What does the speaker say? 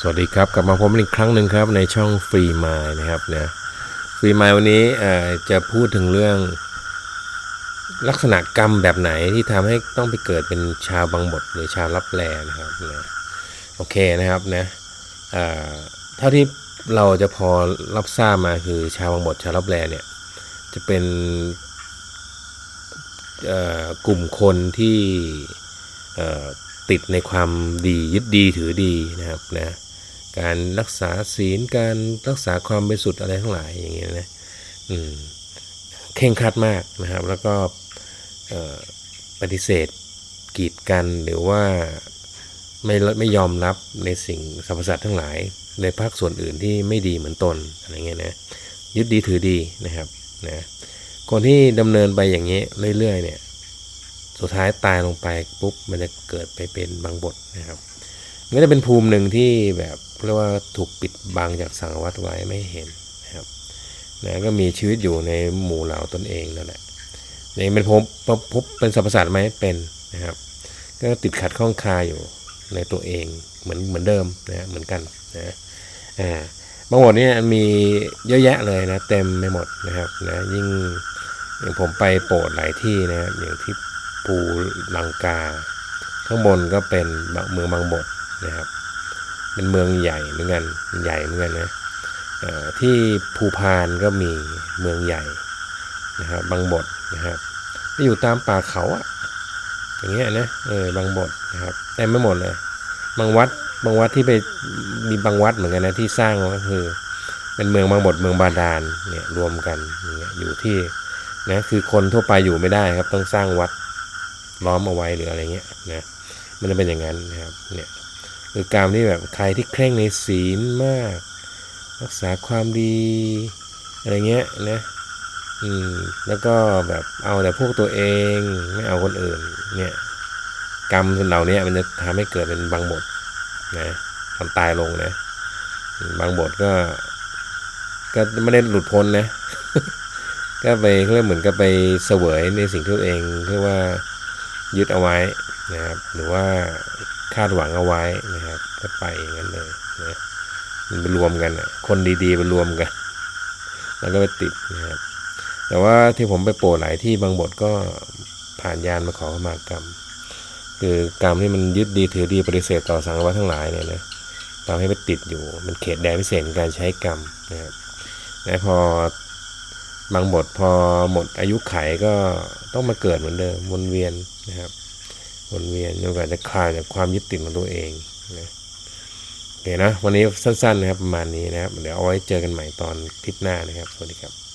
สวัสดีครับกลับมาพบกันอีกครั้งหนึ่งครับในช่องฟรีไมายนะครับนะฟรีไมายวันนี้จะพูดถึงเรื่อง ลักษณะกรรมแบบไหนที่ทำให้ต้องไปเกิดเป็นชาวบางบทหรือชาวรับแลนะครับนะโอเคนะครับนะเท่าที่เราจะพอรับทราบมาคือชาวบางบทชาวรับแลเนี่ยจะเป็นกลุ่มคนที่ติดในความดียึดดีถือดีนะครับนะ การรักษาศีลการรักษาความบริสุทธิ์อะไรทั้งหลายอย่างเงี้ยนะอืมเข่งครัดมากนะครับ แล้วก็ปฏิเสธกีดกันหรือว่าไม่ไม่ยอมรับในสิ่งสรรพสัตว์ทั้งหลาย ในภาคส่วนอื่นที่ไม่ดีเหมือนตนอะไรเงี้ยนะยึดดีถือดีนะครับนะคนที่ดำเนินไปอย่างนี้เรื่อยๆเนี่ยสุดท้ายตายลงไปปุ๊บมันจะเกิดไปเป็นบางบทนะครับนก็จะเป็นภูมิหนึ่งที่แบบ เรียกว่าถูกปิดบังจากสังวัตไว้ไม่เห็นนะครับนะก็มีชีวิตอยู่ในหมู่เหล่าตนเองนั่นแหละยังเป็นพบพบเป็นสรรพสัตว์ไหมเป็นนะครับ ก็ติดขัดข้องคาอยู่ในตัวเองเหมือนเหมือนเดิมนะเหมือนกันนะอ่าบางบทเนี่ยมีเยอะแยะเลยนะเต็มไม่หมดนะครับนะยิ่งอย่างผมไปโปรดหลายที่นะครับอย่างที่ภูลังกา ข้างบนก็เป็นเมืองบางบทนะครับ เป็นเมืองใหญ่เหมือนกันใหญ่เหมือนกันนะที่ภูพานก็มีเมืองใหญ่นะครับบางบทนะครับที่อยู่ตามป่าเขาอะอย่างเงี้ยนะเออบางบทนะครับแต่ไม่หมดเลยบางวัดบางวัดที่ไปมีบางวัดเหมือนกันนะที่สร้างก็คือ เป็นเมืองบางบทเมืองบาดาลเนี่ยรวมกันอย่างเงี้ยอยู่ที่นะคือคนทั่วไปอยู่ไม่ได้ครับต้องสร้างวัดล้อมเอาไว้หรืออะไรเงี้ยนะมันจะเป็นอย่างนั้นนะครับเนี่ย คือการที่แบบใครที่เคร่งในศีลมาก รักษาความดีอะไรเงี้ยนะอืมแล้วก็แบบเอาแต่พวกตัวเองไม่เอาคนอื่นเนี่ยกรรมเหล่านี้มันจะทำให้เกิดเป็นบางบทนะทำตายลงนะบางบทก็ก็ไม่ได้หลุดพ้นนะ ก็ไปเรียกเหมือนกับไปเสวยในสิ่งที่ตัวเองเรียกว่ายึดเอาไว้นะครับหรือว่าาดหวังเอาไว้นะครับก็ไปอย่างนั้นเลยนะมันไปรวมกันอะคนดีๆไปรวมกัน แล้วก็ไปติดนะครับแต่ว่าที่ผมไปโปรหลายที่บางบทก็ผ่านยานมาขอขมากรรม คือกรรมที่มันยึดดีถือดีปฏิเสธต่อสังวัตทั้งหลายเนี่ยนะทำให้ไปติดอยู่ มันเขตแดนพิเศษการใช้กรรมนะครับและพอบางบทพอหมดอายุไขก็ต้องมาเกิดเหมือนเดิมวนเวียนนะครับ วนเวียนจนกว่าจะคลายจากความยึดติดของตัวเองนะโอเคนะวันนี้สั้นๆนะครับประมาณนี้นะครับ เดี๋ยวเอาไว้เจอกันใหม่ตอนคลิปหน้านะครับ สวัสดีครับ